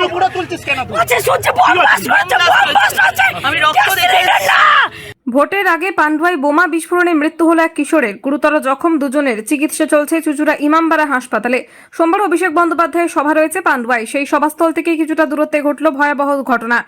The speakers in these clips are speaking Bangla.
মুখের উপরে তুলছিস কেন আমি রক্ত দেখে না ভোটের আগে পান্ডুয়ায় বোমা বিস্ফোরণে মৃত্যু হলো এক কিশোরের। গুরুতর জখম দুজনের। চিকিৎসা চলছে চুচুড়া ইমামবাড়া হাসপাতালে। সোমবার অভিষেক বন্দ্যোপাধ্যায়ের সভা রয়েছে পান্ডুয়ায়। সেই সভাস্থল থেকে কিছুটা দূরত্বে ঘটল ভয়াবহ ঘটনা।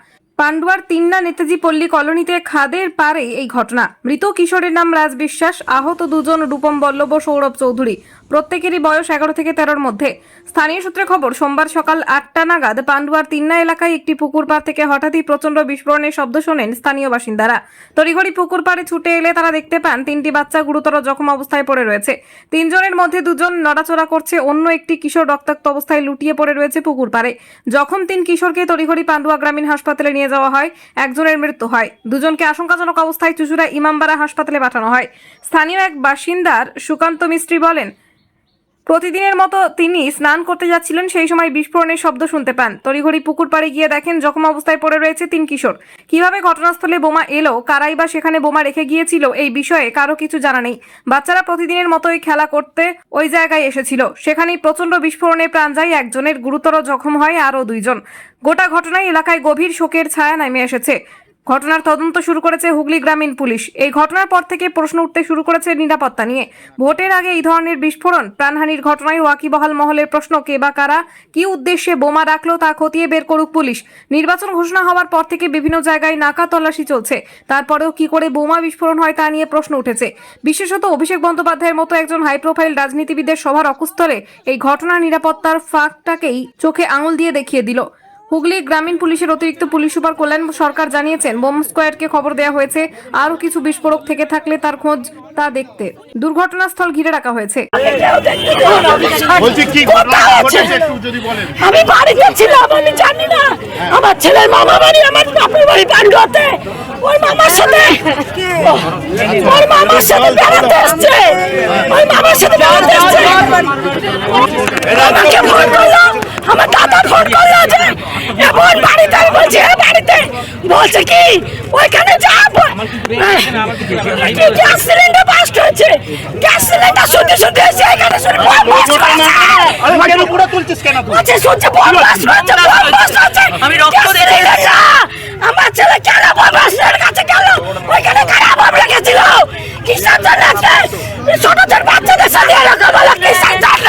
পান্ডুয়ার তিন্না নেতাজি পল্লী কলোনিতে খাদের পারে এই ঘটনা। মৃত কিশোরের নাম রাজ বিশ্বাস, আহত দুজন রূপম বল্লভ সৌরভ চৌধুরী। প্রত্যেকেরই বয়স এগারো থেকে তেরোর মধ্যে। স্থানীয় সূত্রে খবর, সোমবার সকাল আটটা নাগাদ পান্ডুয়ার তিন্না এলাকায় একটি পুকুর পাড় থেকে হঠাৎই প্রচণ্ড বিস্ফোরণের শব্দ শোনেন স্থানীয় বাসিন্দারা। তড়িঘড়ি পুকুর পাড়ে ছুটে এলে তারা দেখতে পান, তিনটি বাচ্চা গুরুতর জখম অবস্থায় পড়ে রয়েছে। তিনজনের মধ্যে দুজন নড়াচড়া করছে, অন্য একটি কিশোর রক্তাক্ত অবস্থায় লুটিয়ে পড়ে রয়েছে পুকুর পাড়ে। জখম তিন কিশোরকে তড়িঘড়ি পান্ডুয়া গ্রামীণ হাসপাতালে নিয়ে যাওয়া হয়, একজনের মৃত্যু হয়। দুজনকে আশঙ্কাজনক অবস্থায় চুচুড়া ইমামবাড়া হাসপাতালে পাঠানো হয়। স্থানীয় এক বাসিন্দার সুকান্ত মিস্ত্রি বলেন প্রতিদিনের মতো তিনি স্নান করতে যাচ্ছিলেন, সেই সময় বিস্ফোরণের শব্দ শুনতে পান। তড়িঘড়ি পুকুর পাড়ে গিয়ে দেখেন জখম অবস্থায় পড়ে রয়েছে তিন কিশোর। কীভাবে ঘটনাস্থলে বোমা এলো, কারাই বা সেখানে বোমা রেখে গিয়েছিল, এই বিষয়ে কারও কিছু জানা নেই। বাচ্চারা প্রতিদিনের মতোই খেলা করতে ওই জায়গায় এসেছিল। সেখানেই প্রচণ্ড বিস্ফোরণে প্রাণ যায় একজনের। গুরুতর জখম হয় আরও দুইজন। গোটা ঘটনায় এলাকায় গভীর শোকের ছায়া নেমে এসেছে। ঘটনার তদন্ত শুরু করেছে হুগলি গ্রামীণ পুলিশ। এই ঘটনার পর থেকে প্রশ্ন উঠতে শুরু করেছে নিরাপত্তা নিয়ে। ভোটের আগে এই ধরনের বিস্ফোরণ, প্রাণহানির ঘটনায় ওয়াকিবহাল মহলের প্রশ্ন, কে বা কারা কি উদ্দেশ্যে বোমা রাখল তা খতিয়ে বের করুক পুলিশ। নির্বাচন ঘোষণা হওয়ার পর থেকে বিভিন্ন জায়গায় নাকা তল্লাশি চলছে। তারপরেও কি করে বোমা বিস্ফোরণ হয় তা নিয়ে প্রশ্ন উঠেছে। বিশেষত অভিষেক বন্দ্যোপাধ্যায়ের মতো একজন হাই প্রোফাইল রাজনীতিবিদের সভার অকুস্থলে এই ঘটনা নিরাপত্তার ফাঁকটাকেই চোখে আঙুল দিয়ে দেখিয়ে দিল। হুগলি গ্রামীণ পুলিশের অতিরিক্ত পুলিশ সুপার কল্যাণ সরকার জানিয়েছেন বোম স্কোয়াডকে খবর দেওয়া হয়েছে আরও কিছু বিস্ফোরক থেকে থাকলে তার খোঁজ তা দেখতে। দুর্ঘটনাস্থল ঘিরে রাখা হয়েছে। কেউ দেখতে দেবে না। বলছি কি ঘটনা কোথায় আছে? ঘটেছে একটু যদি বলেন। আমি বাড়িতে ছিলাম আমি জানি না। আমার ছেলের মামা বাড়ি আমার বাপের বাড়ি পান্ডুয়াতে ওর মামার সাথে ওর মামার সাথে বেড়াতে এসছে। ওর মামার সাথে বেড়াতে এসছে। আমাকে ফোন করল আমার দাদা ফোন করল যে এমন বাড়িতে বলছি বাড়িতে। বলছে কি? ওইখানে যাব। গ্যাস সিলিন্ডার বাস্ট হয়েছে গ্যাস সিলিন্ডার শুনতে শুনতে এসে এখানে শুনে বোম blast হয়েছে। উপরে তুলছিস কেন? বলছে শুনছে বোম ব্লাস্ট হয়েছে বোম ব্লাস্ট হয়েছে আমি রক্ত না। আমার ছেলে কেন বোম ব্লাস্টের কাছে গেল? ওইখানে কারা বোম রেখেছিল? কিসের জন্য? ছোট ছোট বাচ্চাদের সাথে এরকম হলো কিসের জন্য?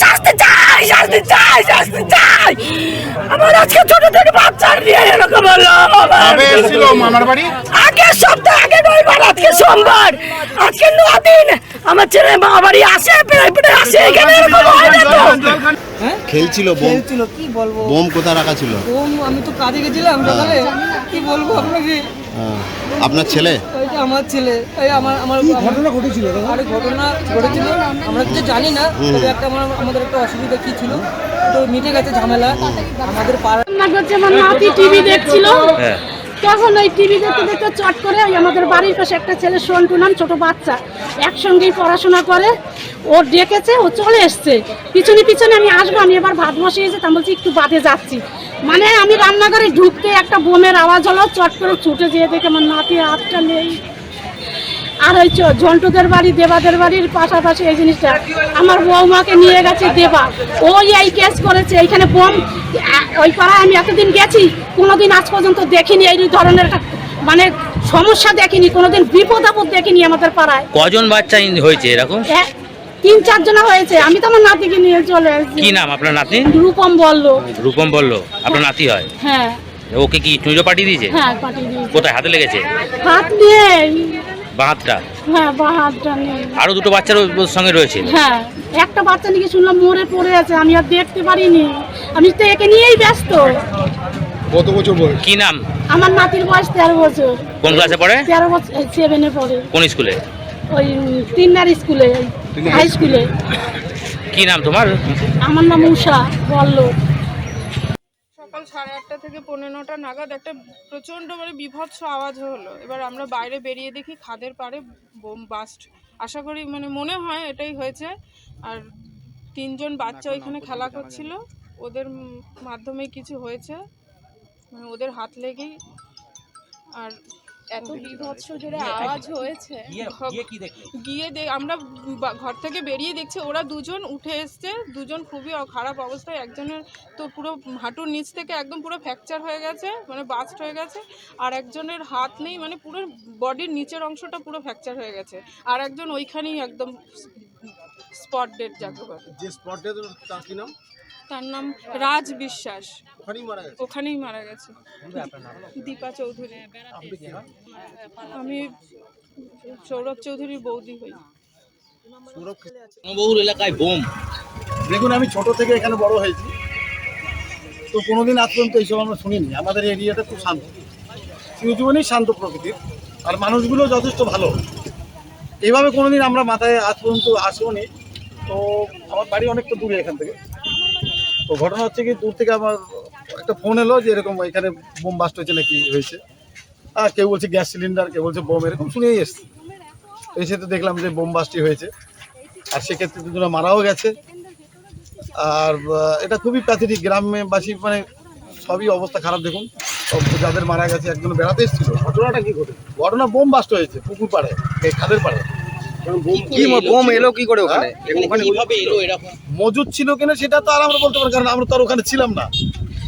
শাস্তি চাই শাস্তি চাই শাস্তি চাই। আমার আজকে ছোট ছোট বাচ্চা নিয়ে এরকম হলো কবে এসেছিল মামার বাড়ি? আগে সপ্তাহ আগে রবিবার আজকে সোমবার। আজকে ন দিন। আমার ছেলে মা বাড়ি আসে পেড়ে পেড়ে আসে এখানে এরকম হয় না তো। খেলছিল বোম। খেলছিল কি বলব? বোম কোথায় রাখা ছিল? ওম আমি তো কাজে গেছিলাম সকালে। কি বলব আপনাকে? হ্যাঁ। আপনার ছেলে? ওই আমার ছেলে এই আমার আমার ঘটনা ঘটেছিল? আরে ঘটনা ঘটেছিল আমরা কিছু জানি না তবে একটা আমার আমাদের একটা অসুবিধা কি ছিল? তো মিটে গেছে ঝামেলা আমাদের পাড়া রান্না আমার নাতি টিভি দেখছিল। তখন ওই টিভি দেখতে দেখতে চট করে ওই আমাদের বাড়ির পাশে একটা ছেলে সন্টু নাম ছোট বাচ্চা। একসঙ্গেই পড়াশোনা করে, ও ডেকেছে, ও চলে এসছে। পিছনে পিছনে আমি আসব, আমি এবার ভাত বসিয়েছি তা বলছি, একটু বাদে যাচ্ছি। মানে আমি রান্নাঘরে ঢুকতে একটা বোমের আওয়াজ হলো, চট করে ছুটে যেয়ে দেখে আমার নাতি হাতটা নেই। আর ওই ঝন্টুদের বাড়ি, দেবাদের বাড়ির পাশাপাশি এই জিনিসটা। আমার বৌমাকে নিয়ে গেছে দেবা। ওই এই কেস করেছে, এইখানে বোম ওই পাড়ায় আমি এতদিন গেছি, কোনোদিন আজ পর্যন্ত দেখিনি এই ধরনের মানে সমস্যা দেখিনি কোনোদিন বিপদ আপদ দেখিনি আমাদের পাড়ায়। কজন বাচ্চা হয়েছে এরকম? এ- তিন চারজনা হয়েছে। আমি তো আমার নাতিকে নিয়ে চলে এসেছি। কি নাম আপনার নাতনি রূপম বলল। রূপম বলল আপনার নাতি হয়? হ্যাঁ। ওকে কি চুঁজো পাঠিয়ে দিয়েছে? হ্যাঁ পাঠিয়ে দিয়েছি। কোথায় হাতে লেগেছে? হাত নেই। বাঁধটা? হ্যাঁ বা হাতটা নেই। আরও দুটো বাচ্চার ওর সঙ্গে রয়েছে? হ্যাঁ একটা বাচ্চা নাকি শুনলাম মরে পড়ে আছে আমি আর দেখতে পারিনি। আমি তো একে নিয়েই ব্যস্ত। কত বছর বয়স? কি নাম? আমার নাতির বয়স তেরো বছর। কোন ক্লাসে পড়ে? তেরো বছর সেভেনে পড়ে। কোন স্কুলে? ওই তিননার স্কুলে হাই স্কুলে কি নাম তোমার? আমার নাম উষা বলল সকাল সাড়ে আটটা থেকে পৌনে নটা নাগাদ একটা প্রচণ্ড মানে বিভৎস আওয়াজ হলো। এবার আমরা বাইরে বেরিয়ে দেখি খাদের পাড়ে বোম বাস্ট। আশা করি মানে মনে হয় এটাই হয়েছে। আর তিনজন বাচ্চা ওইখানে খেলা করছিল। ওদের মাধ্যমে কিছু হয়েছে। মানে ওদের হাত লেগেই আর এত বিভৎস জোরে আওয়াজ হয়েছে। গিয়ে দে আমরা ঘর থেকে বেরিয়ে দেখছি ওরা দুজন উঠে এসছে দুজন খুবই খারাপ অবস্থায় একজনের তো পুরো হাঁটুর নিচ থেকে একদম পুরো ফ্র্যাকচার হয়ে গেছে মানে বাস্ট হয়ে গেছে আর একজনের হাত নেই মানে পুরো বডির নিচের অংশটা পুরো ফ্র্যাকচার হয়ে গেছে আর একজন ওইখানেই একদম স্পট ডেট যাকে যে স্পট ডেথ তার কি নাম? তার নাম রাজ বিশ্বাস। ওখানেই মারা গেছে? ওখানেই মারা গেছে। দীপা চৌধুরী। আমি সৌরভ চৌধুরীর বৌদি হই। সৌরভ বহুল এলাকায় বোম। দেখুন আমি ছোট থেকে এখানে বড় হয়েছি। তো কোনোদিন আজ পর্যন্ত এইসব আমরা শুনিনি। আমাদের এরিয়াটা খুব শান্ত। চিরজীবনই শান্ত প্রকৃতির। আর মানুষগুলো যথেষ্ট ভালো। এইভাবে কোনোদিন আমরা মাথায় আজ পর্যন্ত আসিওনি তো আমার বাড়ি অনেকটা দূরে এখান থেকে। তো ঘটনা হচ্ছে কি, দূর থেকে আমার একটা ফোন এলো যে এরকম এখানে বোম বাস্ট হয়েছে নাকি হয়েছে। আর কেউ বলছে গ্যাস সিলিন্ডার, কেউ বলছে বোম এরকম শুনেই এসছি। এসে তো দেখলাম যে বোম বাস্টই হয়েছে। আর সেক্ষেত্রে দুজনে মারাও গেছে। আর এটা খুবই প্যাথেটিক গ্রামবাসী মানে সবই অবস্থা খারাপ। দেখুন যাদের মারা গেছে, একজন বেড়াতে এসেছিল। ঘটনাটা কি ঘটে? ঘটনা বোম বাস্ট হয়েছে, পুকুর পাড়ে, এই খাদের পাড়ে। কি বোম এলো কি করে ওখানে? কীভাবে এলো এরকম? মজুদ ছিল কিনা সেটা তো আর আমরা বলতে পারি কারণ আমরা তো আর ওখানে ছিলাম না।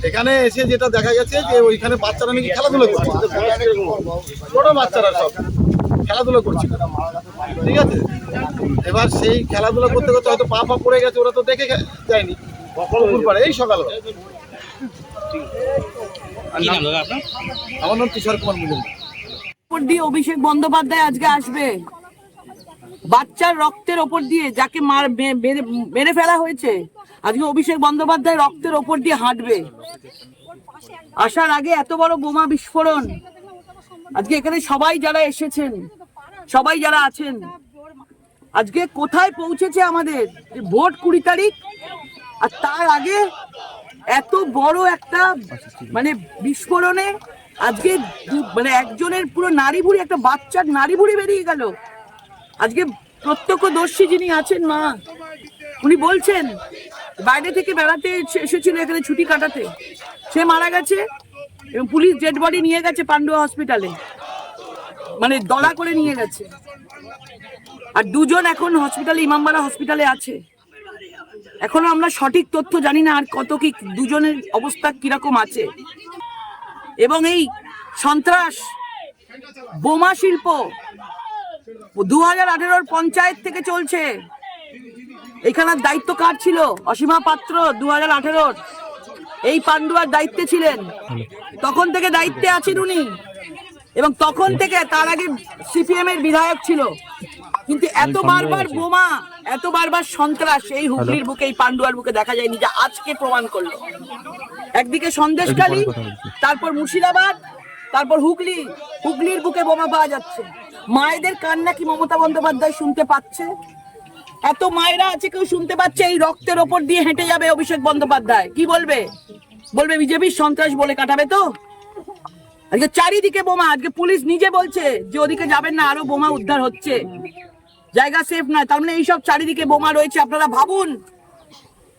এখানে এসে যেটা দেখা গেছে যে ওইখানে বাচ্চারা নাকি খেলাধুলা করছে ছোট বাচ্চারা সব খেলাধুলা করছিল। ঠিক আছে? এবার সেই খেলাধুলা করতে করতে হয়তো পা পা পড়ে গেছে ওরা তো দেখে যায়নি। পুকুর পাড়ে এই সকাল কি নাম আমার নাম কিশোর কুমার দিয়ে অভিষেক বন্দ্যোপাধ্যায় আজকে আসবে। বাচ্চার রক্তের ওপর দিয়ে যাকে মার মেরে- ফেলা হয়েছে, আজকে অভিষেক বন্দ্যোপাধ্যায় রক্তের ওপর দিয়ে হাঁটবে। আসার আগে এত বড় বোমা বিস্ফোরণ। আজকে এখানে সবাই যারা এসেছেন, সবাই যারা আছেন, আজকে কোথায় পৌঁছেছে আমাদের? ভোট কুড়ি তারিখ। আর তার আগে এত বড় একটা মানে বিস্ফোরণে আজকে মানে একজনের পুরো নারী ভুড়ি একটা বাচ্চার নারী ভুড়ি বেরিয়ে গেল। আজকে প্রত্যক্ষদর্শী যিনি আছেন মা, উনি বলছেন, বাইরে থেকে বেড়াতে এসে- এসেছিল এখানে ছুটি কাটাতে। সে মারা গেছে এবং পুলিশ ডেড বডি নিয়ে গেছে পান্ডুয়া হসপিটালে মানে দলা করে নিয়ে গেছে। আর দুজন এখন হসপিটালে ইমামবাড়া হসপিটালে আছে। এখনও আমরা সঠিক তথ্য জানি না আর কত কি দুজনের অবস্থা কীরকম আছে। এবং এই সন্ত্রাস, বোমা শিল্প দু হাজার আঠেরোর পঞ্চায়েত থেকে চলছে। এখানের দায়িত্ব কার ছিল? অসীমা পাত্র দু হাজার আঠেরোর। এই পান্ডুয়ার দায়িত্বে ছিলেন। তখন থেকে দায়িত্বে আছেন উনি। এবং তখন থেকে তার আগে সিপিএম এর বিধায়ক ছিল। কিন্তু এত বারবার বোমা এত বারবার সন্ত্রাস এই হুগলির বুকে এই পান্ডুয়ার বুকে দেখা যায়নি যা আজকে প্রমাণ করল। একদিকে সন্দেশখালী তারপর মুর্শিদাবাদ তারপর হুগলি। হুগলির বুকে বোমা পাওয়া যাচ্ছে। মায়েদের কান্না কি মমতা বন্দ্যোপাধ্যায় শুনতে পাচ্ছে? এত মায়েরা আছে, কেউ শুনতে পাচ্ছে এই রক্তের ওপর দিয়ে হেঁটে যাবে অভিষেক বন্দ্যোপাধ্যায়? কি বলবে? বলবে বিজেপির সন্ত্রাস বলে কাটাবে তো? আজকে চারিদিকে বোমা, আজকে পুলিশ নিজে বলছে যে ওদিকে যাবেন না, আরও বোমা উদ্ধার হচ্ছে। জায়গা সেফ নয়, তার মানে এইসব চারিদিকে বোমা রয়েছে, আপনারা ভাবুন।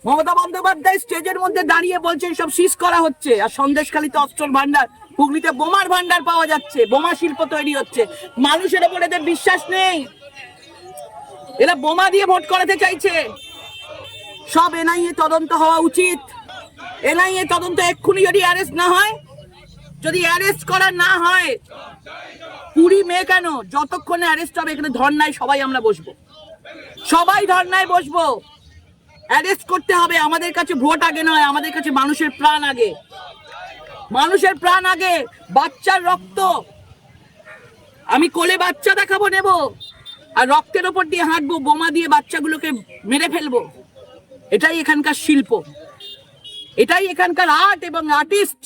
মমতা বন্দ্যোপাধ্যায় স্টেজের মধ্যে দাঁড়িয়ে বলছেন সব সিজ করা হচ্ছে। আর সন্দেশখালীতে অস্ত্র ভান্ডার হুগলিতে বোমার ভান্ডার পাওয়া যাচ্ছে, বোমা শিল্প তৈরি হচ্ছে। মানুষের ওপর এদের বিশ্বাস নেই। এরা বোমা দিয়ে ভোট করাতে চাইছে। সব এনআইএ তদন্ত হওয়া উচিত। এনআইএ তদন্ত এক্ষুনি যদি অ্যারেস্ট না হয়, যদি অ্যারেস্ট করা না হয়, কুড়ি মে কেন? যতক্ষণে অ্যারেস্ট হবে, এখানে ধর্নায় সবাই আমরা বসবো। সবাই ধর্নায় বসবো। অ্যারেস্ট করতে হবে। আমাদের কাছে ভোট আগে নয়, আমাদের কাছে মানুষের প্রাণ আগে। মানুষের প্রাণ আগে, বাচ্চার রক্ত। আমি কোলে বাচ্চা দেখাবো, নেব। আর রক্তের ওপর দিয়ে হাঁটবো, বোমা দিয়ে বাচ্চাগুলোকে মেরে ফেলব। এটাই এখানকার শিল্প। এটাই এখানকার আর্ট এবং আর্টিস্ট।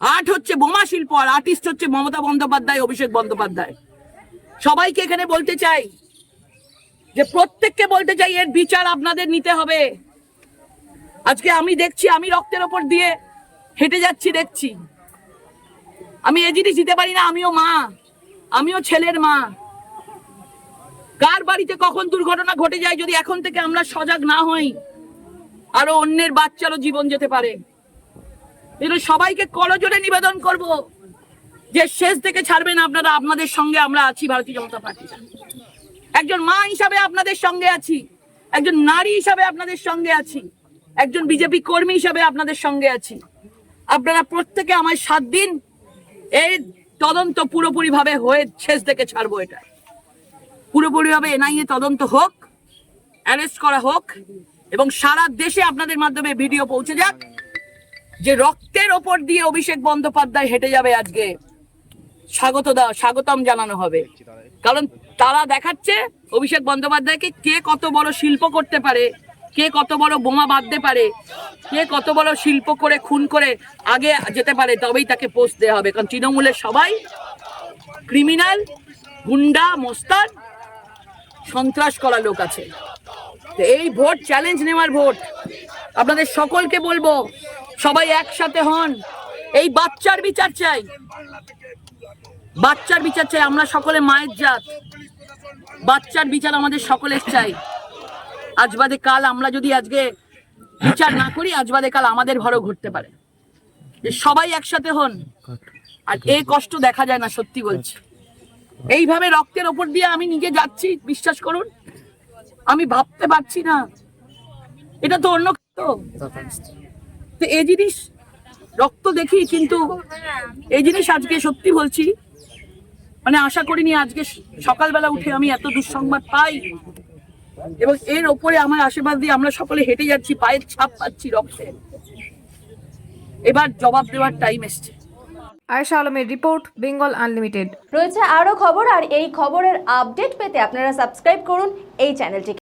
আর্ট হচ্ছে বোমা শিল্প আর আর্টিস্ট হচ্ছে মমতা বন্দ্যোপাধ্যায়, অভিষেক বন্দ্যোপাধ্যায়। সবাইকে এখানে বলতে চাই যে, প্রত্যেককে বলতে চাই এর বিচার আপনাদের নিতে হবে। আজকে আমি দেখছি আমি রক্তের ওপর দিয়ে হেঁটে যাচ্ছি, দেখছি। আমি এ জিনিস দিতে পারি না, আমিও মা। আমিও ছেলের মা। কার বাড়িতে কখন দুর্ঘটনা ঘটে যায় যদি এখন থেকে আমরা সজাগ না হই, আরও অন্যের বাচ্চারও জীবন যেতে পারে। এটা সবাইকে করজোরে নিবেদন করব যে শেষ থেকে ছাড়বেন আপনারা, আপনাদের সঙ্গে আমরা আছি ভারতীয় জনতা পার্টি। একজন মা হিসাবে আপনাদের সঙ্গে আছি, একজন নারী হিসাবে আপনাদের সঙ্গে আছি, একজন বিজেপি কর্মী হিসাবে আপনাদের সঙ্গে আছি। আপনারা প্রত্যেকে আমায় সাত দিন এই তদন্ত পুরোপুরি ভাবে হয়ে শেষ থেকে ছাড়বো এটা। পুরোপুরি ভাবে এনআইএ তদন্ত হোক, অ্যারেস্ট করা হোক, এবং সারা দেশে আপনাদের মাধ্যমে ভিডিও পৌঁছে যাক যে রক্তের ওপর দিয়ে অভিষেক বন্দ্যোপাধ্যায় হেঁটে যাবে আজকে। স্বাগত স্বাগতম জানানো হবে। কারণ তারা দেখাচ্ছে অভিষেক বন্দ্যোপাধ্যায়কে কে কত বড় শিল্প করতে পারে। কে কত বড় বোমা বাঁধতে পারে? কে কত বড় শিল্প করে, খুন করে আগে যেতে পারে? তবেই তাকে পোস্ট দেওয়া হবে। কারণ তৃণমূলের সবাই ক্রিমিনাল গুন্ডা, মোস্তান, সন্ত্রাস করা লোক আছে। এই ভোট চ্যালেঞ্জ নেওয়ার ভোট। আপনাদের সকলকে বলব, সবাই একসাথে হন। এই বাচ্চার বিচার চাই। বাচ্চার বিচার চাই, আমরা সকলে মায়ের জাত। বাচ্চার বিচার আমাদের সকলের চাই। আজ বাদে কাল আমরা যদি আজকে বিচার না করি, আজ বাদে কাল আমাদের ঘরও ঘুরতে পারে। যে সবাই একসাথে হন, আর এই কষ্ট দেখা যায় না, সত্যি বলছি। এইভাবে রক্তের ওপর দিয়ে আমি নিজে যাচ্ছি, বিশ্বাস করুন। আমি ভাবতে পারছি না। এটা তো অন্য তো। এই জিনিস রক্ত দেখি, কিন্তু এই জিনিস আজকে সত্যি বলছি। মানে আশা করিনি আজকে সকালবেলা উঠে আমি এত দুঃসংবাদ পাই। এবং এর ওপরে আমার আশীর্বাদ দিয়ে আমরা সকলে হেঁটে যাচ্ছি পায়ের ছাপ পাচ্ছি রক্তে। এবার জবাব দেওয়ার টাইম এসছে। আয়েশা আলমের রিপোর্ট বেঙ্গল আনলিমিটেড। রয়েছে আরও খবর আর এই খবরের আপডেট পেতে আপনারা সাবস্ক্রাইব করুন এই চ্যানেলটিকে